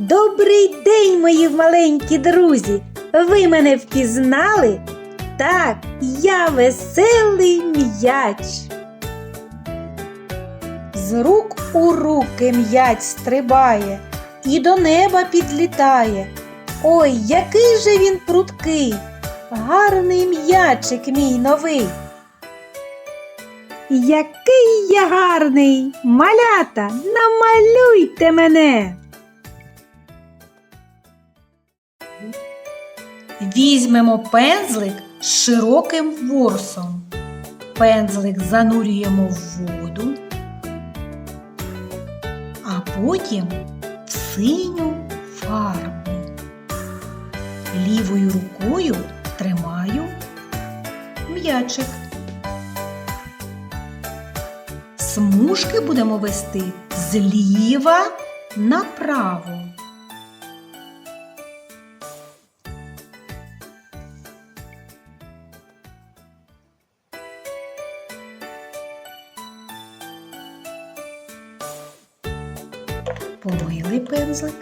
Добрий день, мої маленькі друзі! Ви мене впізнали? Так, я веселий м'яч. З рук у руки м'яч стрибає і до неба підлітає. Ой, який же він пруткий! Гарний м'ячик мій новий. Який я гарний! Малята, намалюйте мене! Візьмемо пензлик з широким ворсом. Пензлик занурюємо в воду, а потім в синю фарбу. Лівою рукою тримаю м'ячик. Смужки будемо вести зліва направо. Помили пензлик.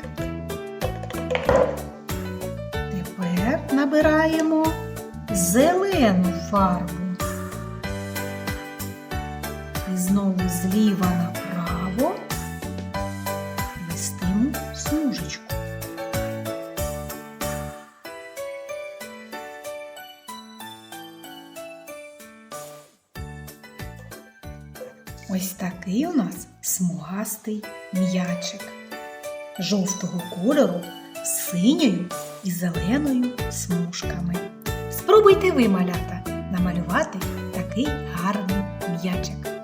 Тепер набираємо зелену фарбу. І знову зліва направо Ось такий у нас смугастий м'ячик жовтого кольору з синьою і зеленою смужками. Спробуйте ви, малята, намалювати такий гарний м'ячик.